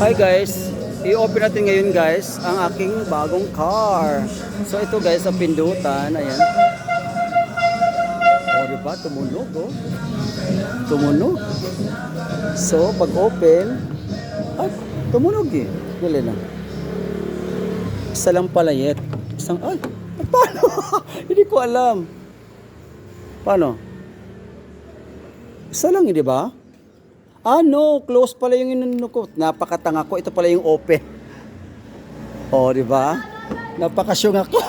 Hi guys, i-open natin ngayon guys ang aking bagong car. So ito guys, ang pindutan, ayan. O diba, tumunog oh. Tumunog. So pag open, ay, tumunog eh. Dali na. Isa lang pala yet. Isang, ay, paano? Hindi ko alam. Paano? Isa lang, eh, di ba? Ah, no. Close pala yung inano ko. Napakatanga ko. Ito pala yung open. Oh, di ba? Napakasyong ako.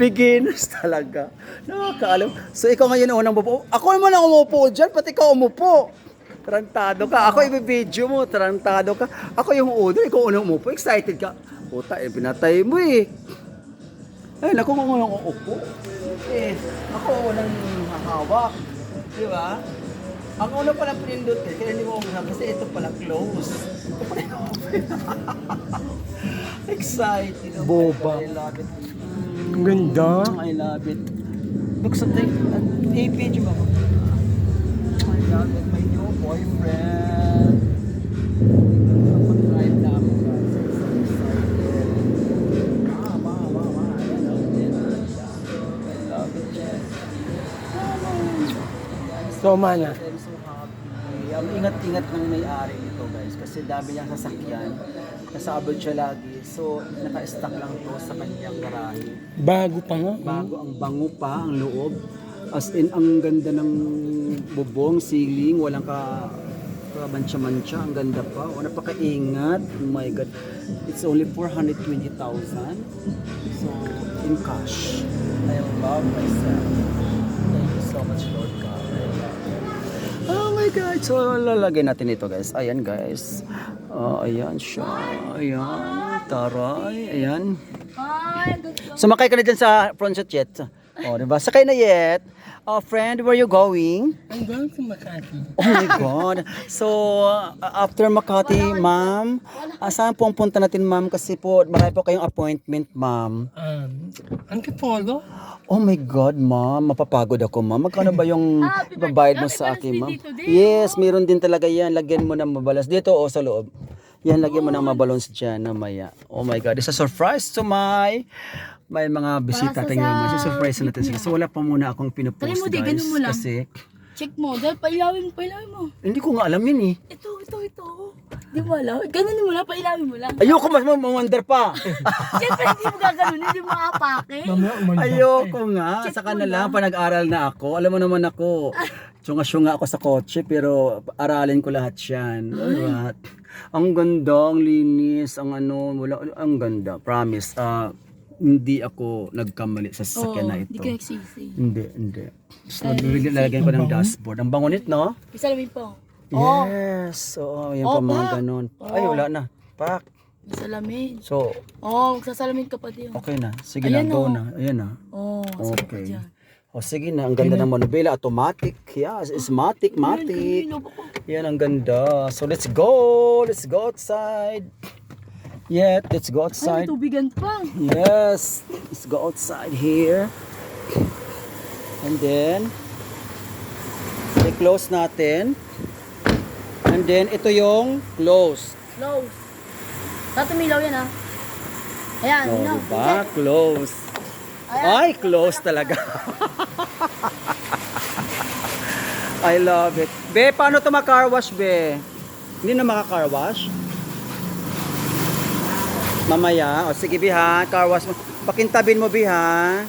Beginners talaga. Nakakaalam. So, ikaw ngayon ang unang umupo. Ako naman ang umupo dyan. Pati ikaw umupo. Tarantado ka. Ako ibibideo mo. Tarantado ka. Ako yung uno. Ikaw unang umupo. Excited ka. Puta, eh, pinatay mo eh. Ay, naku, kung unang uupo. Eh, ako unang hahawak. Di ba? Ang una pala pinindot eh, kaya hindi mo umasabi kasi ito pala close. Ito pala yung open. Excited. Oh Boba. I love it. Ang ganda. I love it. Look something. Uh, page mo. I love it. My new boyfriend. So, mana. I'm so happy. Ang ingat-ingat ng may-ari nito guys kasi dami niyang sasakyan. Kasabot siya lagi. So, naka-stack lang to sa kanyang garahe. Bago pa nga. Bago ang bango pa ang loob. As in, ang ganda ng bubong, ceiling, walang ka kamancha-mancha, ang ganda pa. O, napakaingat. Oh my God. It's only 420,000. So, in cash. I love myself. Thank you so much, Lord God. Oh God. So, lalagay natin ito, guys. Ayan, guys. Oh, ayan siya. Ayan. Taray. Ayan. Sumakay ka na dyan sa front jet. O, di ba? Sakay na yet. Oh, friend, where you going? I'm going to Makati. Oh my God. So, uh, after Makati, ma'am, uh, saan po ang punta natin, ma'am? Kasi po, marami po kayong appointment, ma'am. Um, Antipolo? Oh my God, ma'am. Mapapagod ako, ma'am. Magkano ba yung babayad mo sa akin, ma'am? Yes, meron din talaga yan. Lagyan mo ng mabalas. Dito o sa loob. Yan, lagyan mo ng mabalons dyan namaya. Oh my God. It's a surprise to my may mga bisita. Tingnan mo. It's a surprise natin sila. So wala pa muna akong pinupost, mo, guys. ganun mo lang. Kasi Check mo. Dahil pailawin mo, pailawin mo. hindi ko nga alam yun eh. Ito, ito, ito. Di mo alam. Ganun mo lang, pailawin mo lang. Ayoko mas mamawonder pa. Siyempre, hindi mo gaganon, hindi mo apake. Mamaya umanda. Ayoko nga. Check Saka na lang, lang. pa nag-aral na ako. Alam mo naman ako, tsunga-tsunga ako sa kotse, pero aralin ko lahat yan. Alright. Ang ganda, ang linis, ang ano, wala, ang ganda. Promise. Ah, hindi ako nagkamali sa sasakyan na hindi ito. ka nagsisi. Hindi, hindi. So, nilagyan ko ng dashboard. Ang bangunit, no? Isalamin po. Oh, Yes. Oo, yan Oh, pa mga pa. ganun. Ay, wala na. Pak. isalamin. So, Oh, magsasalamin ka pa din. okay na. Sige Ayan, na, go oh. na. Ayan na. Oh, sarap ka Okay. dyan. O sige na, ang ganda ng manubela, automatic. Yes, it's matic, matic. Ko? Yan ang ganda. So let's go. Let's go outside. Yeah, let's go Ay, outside. tubigan pa. Yes, let's go outside here. And then i-close natin. And then ito yung close. Close. Tatumilaw yan ah. Ayan, Oh, no. diba? Close. Ay, close talaga. I love it. Be, paano to car wash, be? Hindi na maka-car wash? Mamaya. O sige, be, ha? Car wash mo. Pakintabin mo, be, ha?